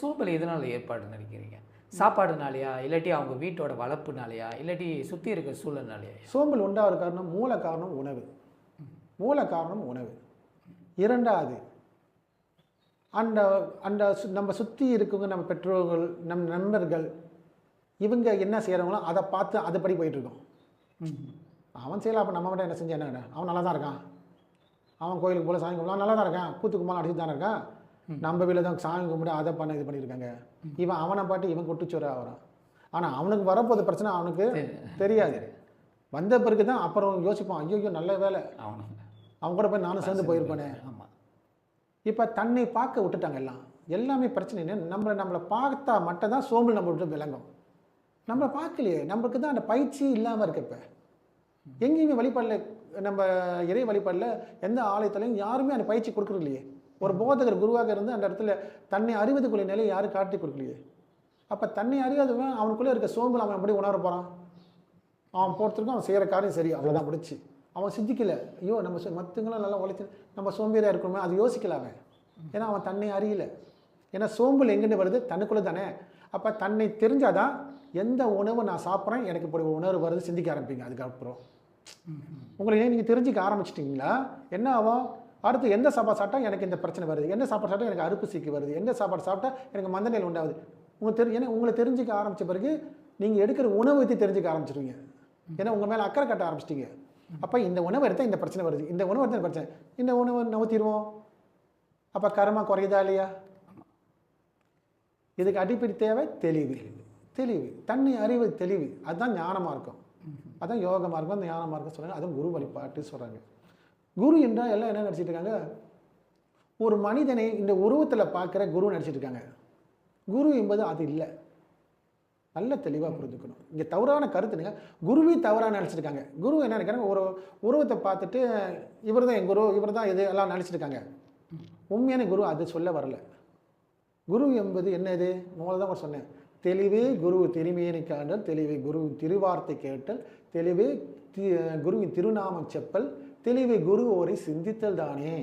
சோம்பல் எதனால ஏற்பாடு நினைக்கிறீங்க? சாப்பாடுனாலையா இல்லாட்டி அவங்க வீட்டோட வளர்ப்புனாலையா இல்லாட்டி சுற்றி இருக்கிற சூழல்னாலையா? சோம்பல் உண்டாகிற காரணம் மூல காரணம் உணவு. மூல காரணம் உணவு. இரண்டாவது அந்த அந்த சு- நம்ம சுற்றி இருக்கவங்க நம்ம பெற்றோர்கள் நம் நண்பர்கள் இவங்க என்ன செய்கிறாங்களோ அதை பார்த்து அதுபடி போயிட்டுருக்கோம். அவன் செய்யலாம் அப்போ நம்ம மட்டும் என்ன செஞ்சேன் என்ன அவன் நல்லா தான் இருக்கான். அவன் கோயிலுக்கு போல சாமி கும்பிடலாம் நல்லா தான் இருக்கான். கூத்துக்குமாலாம் கும்பலாம் அடிச்சு தானே இருக்கான். நம்ம வீட்டில் தான் சாமி கும்பிட்டு அதை பண்ண இது பண்ணியிருக்காங்க இவன் அவனை பாட்டு இவன் குட்டுச்சோரா ஆகிறான். ஆனால் அவனுக்கு வரப்போகுது பிரச்சனை அவனுக்கு தெரியாது. வந்த பிறகு தான் அப்புறம் யோசிப்பான் ஐயோ ஐயோ நல்ல வேலை. அவனும் அவன் கூட போய் நானும் சேர்ந்து போயிருப்பானே. ஆமாம் இப்போ தன்னை பார்க்க விட்டுட்டாங்க எல்லாம். எல்லாமே பிரச்சனை என்ன? நம்மளை நம்மளை பார்த்தா மட்டும் தான் சோம்பல் நம்ம விட்டு விளங்கும். நம்மளை பார்க்கலையே. நம்மளுக்கு தான் அந்த பயிற்சி இல்லாமல் இருக்கு இப்போ. எங்கேயுமே வழிபாடில் நம்ம இறை வழிபாடில் எந்த ஆலயத்துலையும் யாருமே அந்த பயிற்சி கொடுக்குறது இல்லையே. ஒரு போதகர் குருவாக இருந்து அந்த இடத்துல தன்னை அறிவதுக்குள்ள நிலையை யாரும் காட்டி கொடுக்கலையே. அப்போ தன்னை அறியாதவன் அவனுக்குள்ளே இருக்க சோம்பல் அவன் எப்படி உணர போகிறான் அவன் போகிறதுக்கும் அவன் செய்கிற காரியம் சரி அவ்வளோதான் முடிச்சு அவன் சிந்திக்கல. ஐயோ நம்ம மத்தவங்களும் நல்லா உழைச்சு நம்ம சோம்பேறியாக இருக்கணுமே அது யோசிக்கல அவன். ஏன்னா அவன் தன்னை அறியல. ஏன்னா சோம்பல் எங்கேருந்து வருது? தன்னுக்குள்ளே தானே. அப்போ தன்னை தெரிஞ்சாதான் எந்த உணவை நான் சாப்பிட்றேன் எனக்கு இப்படி ஒரு உணர்வு வருது சிந்திக்க ஆரம்பிப்பீங்க. அதுக்கப்புறம். உங்களுக்கு ஏன் நீங்கள் தெரிஞ்சுக்க ஆரம்பிச்சிட்டிங்களா? என்ன ஆகும்? அடுத்து எந்த சாப்பாடு சாப்பிட்டா எனக்கு இந்த பிரச்சனை வருது? என்ன சாப்பாடு சாப்பிட்டா எனக்கு அறுப்பு சீக்கு வருது? எந்த சாப்பாடு சாப்பிட்டா எனக்கு மந்தநிலை உண்டாகுது? உங்களுக்கு தெரி ஏன்னா உங்களை தெரிஞ்சுக்க ஆரம்பித்த பிறகு நீங்கள் எடுக்கிற உணவை பற்றி தெரிஞ்சுக்க ஆரம்பிச்சிருவீங்க. ஏன்னா உங்கள் மேலே அக்கறை கட்ட ஆரம்பிச்சிட்டீங்க. அப்போ இந்த உணவு எடுத்தால் இந்த பிரச்சனை வருது. இந்த உணவு எடுத்தால் பிரச்சனை. இந்த உணவு நவுத்திடுவோம் அப்போ கர்மா குறையுதா இல்லையா? இதுக்கு அடிப்படை தேவை தெளிவு. தெளிவு. தன்னை அறிவு தெளிவு. அதுதான் ஞானமாக இருக்கும். அதான் யோக மார்க்கம் அந்த ஞான மார்க்கம் சொல்கிறாங்க அதுவும் குரு வழிபாட்டு சொல்கிறாங்க குரு என்றால் எல்லாம் என்ன நினச்சிட்டு இருக்காங்க? ஒரு மனிதனை இந்த உருவத்தில் பார்க்குற குரு நினச்சிட்டு இருக்காங்க. குரு என்பது அது இல்லை. நல்ல தெளிவாக புரிஞ்சுக்கணும். இங்கே தவறான கருத்துனுங்க குருவே தவறாக நினச்சிருக்காங்க குரு என்ன நினைக்கிறாங்க? ஒரு உருவத்தை பார்த்துட்டு இவர் தான் என் குரு இவர் தான் இது எல்லாம் நினச்சிருக்காங்க உண்மையான குரு அது சொல்ல வரல. குரு என்பது என்னது முதல்ல தான் சொன்னேன். தெளிவே குரு திரும்பியனை காண்டல் தெளிவே குரு திருவார்த்தை கேட்டல் தெளிவே தி- குருவின் திருநாமம் செப்பல் தெளிவே குரு ஒரு சிந்தித்தல் தானே?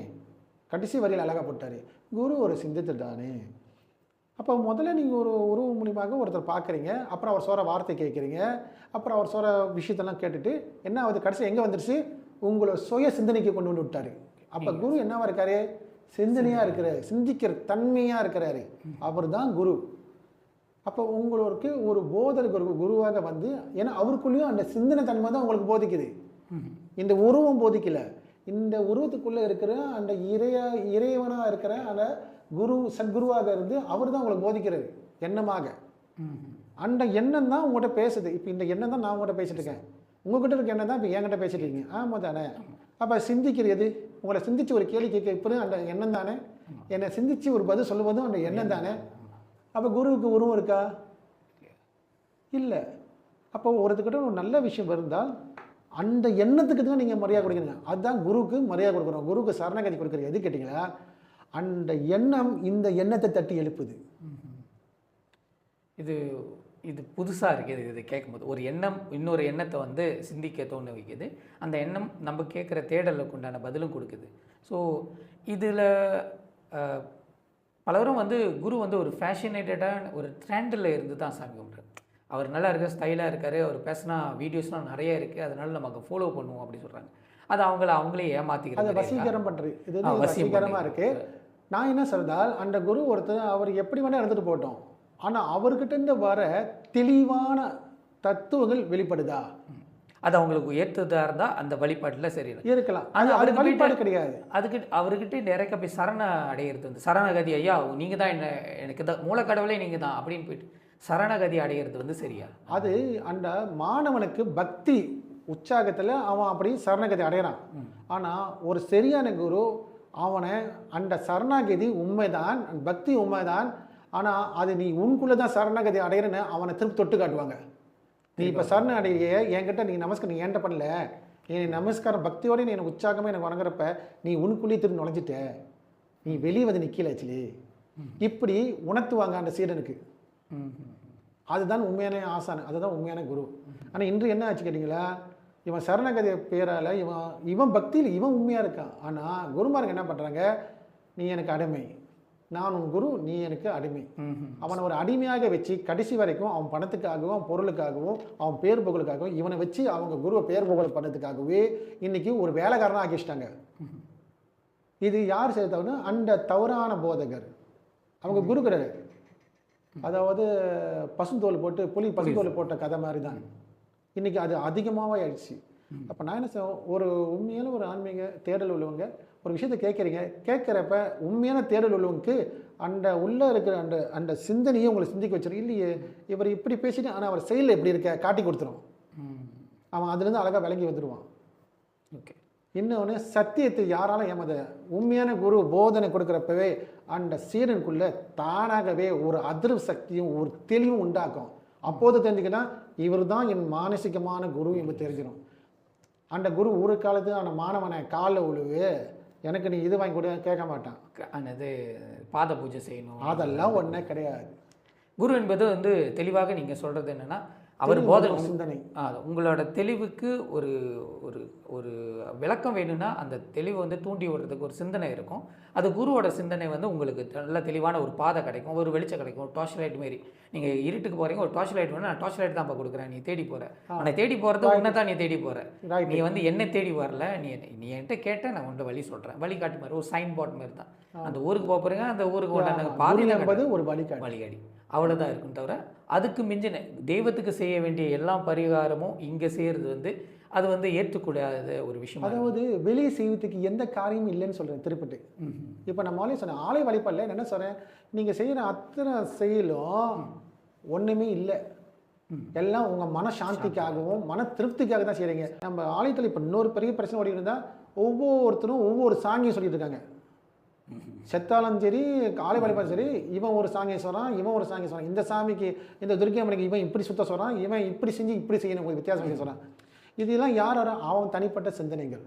கடைசி வரியில் அழகா போட்டாரு. குரு ஒரு சிந்தித்தல் தானே? அப்போ முதல்ல நீங்கள் ஒரு உருவ மூலியமாக ஒருத்தர் பார்க்குறீங்க அப்புறம் அவர் சொல்கிற வார்த்தை கேட்குறீங்க அப்புறம் அவர் சொல்கிற விஷயத்தெல்லாம் கேட்டுட்டு என்ன ஆகுது? கடைசி எங்கே வந்துருச்சு? உங்களை சுய சிந்தனைக்கு கொண்டு வந்து விட்டாரு. அப்போ குரு என்னவா இருக்காரு? சிந்தனையாக இருக்கிறாரு. சிந்திக்கிற தன்மையாக இருக்கிறாரு. அவர் தான் குரு. அப்போ உங்களுக்கு ஒரு போதர் குரு குருவாக வந்து ஏன்னா அவருக்குள்ளேயும் அந்த சிந்தனை தன்மை தான் உங்களுக்கு போதிக்குது. இந்த உருவம் போதிக்கல. இந்த உருவத்துக்குள்ளே இருக்கிற அந்த இறைய இறைவனாக இருக்கிற அந்த குரு சத்குருவாக இருந்து அவர் தான் உங்களுக்கு போதிக்கிறது எண்ணமாக. அந்த எண்ணம் தான் உங்கள்கிட்ட பேசுது. இப்போ இந்த எண்ணம் தான் நான் உங்கள்கிட்ட பேசிட்டு இருக்கேன். உங்ககிட்ட இருக்க எண்ணம் தான் இப்போ என்கிட்ட பேசிட்டு இருக்கீங்க. ஆமாம் தானே? அப்போ சிந்திக்கிறது உங்களை சிந்திச்சு ஒரு கேள்வி கேட்க இப்போ அந்த எண்ணம் தானே? என்னை சிந்திச்சு ஒரு பதில் சொல்லுவதும் அந்த எண்ணம் தானே? அப்போ குருவுக்கு உருவம் இருக்கா? இல்லை. அப்போ ஒருத்தக்கிட்ட ஒரு நல்ல விஷயம் இருந்தால் அந்த எண்ணத்துக்கு தான் நீங்கள் மரியாதை கொடுக்குறீங்க. அதுதான் குருவுக்கு மரியாதை கொடுக்குறோம் குருவுக்கு சரணகதி கொடுக்குறது எது கேட்டிங்களா? அந்த எண்ணம் இந்த எண்ணத்தை தட்டி எழுப்புது. இது இது புதுசாக இருக்குது இது கேட்கும்போது ஒரு எண்ணம் இன்னொரு எண்ணத்தை வந்து சிந்திக்க தோணு வைக்குது. அந்த எண்ணம் நம்ம கேட்குற தேடலுக்கு உண்டான பதிலும் கொடுக்குது. ஸோ இதில் பலரும் வந்து குரு வந்து ஒரு ஃபேஷனேட்டடான ஒரு ட்ரெண்டில் இருந்து தான் சாமி கும்பிட்றது அவர் நல்லா இருக்க ஸ்டைலாக இருக்கார் அவர் பேசினா வீடியோஸ்லாம் நிறைய இருக்குது அதனால நம்ம அங்கே ஃபாலோ பண்ணுவோம் அப்படி சொல்கிறாங்க அது அவங்கள அவங்களே அதை ஏமாற்றிக்கிறது வசீகரம் பண்ணுறது இது வசீகரமாக இருக்கு. நான் என்ன சொல்றதால் அந்த குரு ஒருத்தர் அவர் எப்படி வேணால் இருந்துட்டு போட்டோம் ஆனால் அவர்கிட்ட இருந்து வர தெளிவான தத்துவங்கள் வெளிப்படுதா? அது அவங்களுக்கு ஏற்றதாக இருந்தால் அந்த வழிபாட்டில் சரி இருக்கலாம். அது அவருக்கு வழிபாடு கிடையாது. அதுக்கு அவர்கிட்ட நிறைய போய் சரண அடையிறது வந்து சரணகதி ஐயா நீங்கள் தான் என்ன எனக்கு தான் மூலக்கடவுளே நீங்கள் தான் அப்படின்னு போயிட்டு சரணகதி அடையிறது வந்து சரியா? அது அந்த மாணவனுக்கு பக்தி உற்சாகத்தில் அவன் அப்படி சரணகதி அடையிறான். ஆனால் ஒரு சரியான குரு அவனை அந்த சரணாகதி உண்மைதான் பக்தி உண்மைதான். ஆனால் அது நீ உனக்குள்ளே தான் சரணாகதி அடையிறன்னு அவனை திருப்பி தொட்டு காட்டுவாங்க. நீ இப்போ சரண அடைய என்கிட்ட நீ நமஸ்காரம் நீ ஏன்ட்ட பண்ணல? நீ நமஸ்காரம் பக்தியோட நீ எனக்கு உற்சாகமாக எனக்கு வணங்குறப்ப நீ உனக்குள்ளேயே திரும்பி நுழைஞ்சிட்ட. நீ வெளியே வந்து நிற்கல ஆக்சுவலி. இப்படி உணர்த்துவாங்க அந்த சீடனுக்கு. அதுதான் உண்மையான ஆசான் அதுதான் உண்மையான குரு. ஆனால் இன்று என்ன ஆச்சு கேட்டிங்களா? இவன் சரணகதி பேரால் இவன் இவன் பக்தியில் இவன் உண்மையாக இருக்கான். ஆனால் குருமாருங்க என்ன பண்ணுறாங்க நீ எனக்கு அடிமை. நான் உன் குரு நீ எனக்கு அடிமை. அவனை ஒரு அடிமையாக வச்சு கடைசி வரைக்கும் அவன் பணத்துக்காகவும் அவன் பொருளுக்காகவும் அவன் பேர் புகழுக்காகவும் இவனை வச்சு அவங்க குருவை பேர் புகழ் பண்ணதுக்காகவே இன்னைக்கு ஒரு வேலைக்காரனாக ஆக்கிச்சிட்டாங்க இது யார் செய்தவனு அந்த தவறான போதகர். அவங்க குரு கிடையாது அதாவது பசுந்தோல் போட்டு புலி பசுந்தோல் போட்ட கதை மாதிரி தான் இன்னைக்கு அது அதிகமாகவே ஆயிடுச்சு. அப்போ நான் என்ன ஒரு உண்மையான ஒரு ஆன்மீக தேடல் உள்ளவங்க ஒரு விஷயத்தை கேட்குறீங்க கேட்குறப்ப உண்மையான தேடல் உள்ளவங்களுக்கு அந்த உள்ளே இருக்கிற அந்த அந்த சிந்தனையை உங்களை சிந்திக்க வச்சிடும் இல்லையே இவர் இப்படி பேசிட்டு ஆனால் அவர் செயலில் எப்படி இருக்க? காட்டி கொடுத்துரும். அவன் அதுலேருந்து அழகாக விளங்கி வந்துடுவான் ஓகே. இன்னொன்று சத்தியத்தை யாராலும் ஏமாத? உண்மையான குரு போதனை கொடுக்குறப்பவே அந்த சீரனுக்குள்ள தானாகவே ஒரு அதிர்வு சக்தியும் ஒரு தெளிவும் உண்டாக்கும் அப்போது தெரிஞ்சுக்கினா இவர் தான் என் மானசிகமான குரு என்று தெரிஞ்சிடும். அந்த குரு ஒரு காலத்து அந்த மாணவனை காலில் உழுவு எனக்கு நீ இது வாங்கி கொடு கேட்க மாட்டான். என்னது பாத பூஜை செய்யணும். அதெல்லாம் ஒன்றே கிடையாது. குரு என்பது வந்து தெளிவாக நீங்கள் சொல்கிறது என்னன்னா அவர் ஒரு சிந்தனை. உங்களோட தெளிவுக்கு ஒரு ஒரு ஒரு விளக்கம் வேணும்னா அந்த தெளிவு வந்து தூண்டி விடுறதுக்கு ஒரு சிந்தனை இருக்கும். அது குருவோட சிந்தனை வந்து உங்களுக்கு நல்ல தெளிவான ஒரு பாதை கிடைக்கும். ஒரு வெளிச்சம் கிடைக்கும். ஒரு டார்ச் லைட் மாரி. நீங்கள் இருட்டுக்கு போகிறீங்க ஒரு டார்ச் லைட் வேணும் நான் டார்ச் லைட் தான் கொடுக்குறேன். நீ தேடி போகிற ஆனால் தேடி போகிறது உன்னை தான் நீ தேடி போகிற. நீ வந்து என்ன தேடி வரல. நீ நீ என்கிட்ட கேட்ட நான் உன்ட்ட வழி சொல்கிறேன் வழி காட்டு மாதிரி ஒரு சைன் போர்ட் மாதிரி தான் அந்த ஊருக்கு போக போகிறீங்க அந்த ஊருக்கு பாதை ஒரு வழிகாட்டு. வழிகாடி அவ்வளோதான் இருக்கும் தவிர அதுக்கு மிஞ்சின தெய்வத்துக்கு செய்ய வேண்டிய எல்லா பரிகாரமும் இங்கே செய்கிறது வந்து அது வந்து ஏற்றுக்கூடாத ஒரு விஷயம் அதாவது வெளியே செய்வதுக்கு எந்த காரியமும் இல்லைன்னு சொல்கிறேன் திருப்பிட்டு. இப்போ நம்ம ஆலயம் சொன்னேன் ஆலய வழிபாடில் என்ன சொல்கிறேன் நீங்கள் செய்கிற அத்தனை செயலும் ஒன்றுமே இல்லை. எல்லாம் உங்கள் மன சாந்திக்காகவும் மன திருப்திக்காக தான் செய்கிறீங்க நம்ம ஆலயத்தில் இப்போ இன்னொரு பெரிய பிரச்சனை ஓடிட்டு இருந்தால் ஒவ்வொருத்தரும் ஒவ்வொரு சாங்கியம் சொல்லிட்டு இருக்காங்க. செத்தாலும் சரி காலை வழிபாடு சரி இவன் ஒரு சாங்கியம் சொல்கிறான் இவன் ஒரு சாங்கியம் சொல்கிறான் இந்த சாமிக்கு இந்த துர்க்கியம்மனுக்கு இவன் இப்படி சுத்த சொல்கிறான் இவன் இப்படி செஞ்சு இப்படி செய்யணும் வித்தியாசம் வித்தியாசம் சொல்கிறான் இதெல்லாம் யார் யாரோ அவன் தனிப்பட்ட சிந்தனைகள்.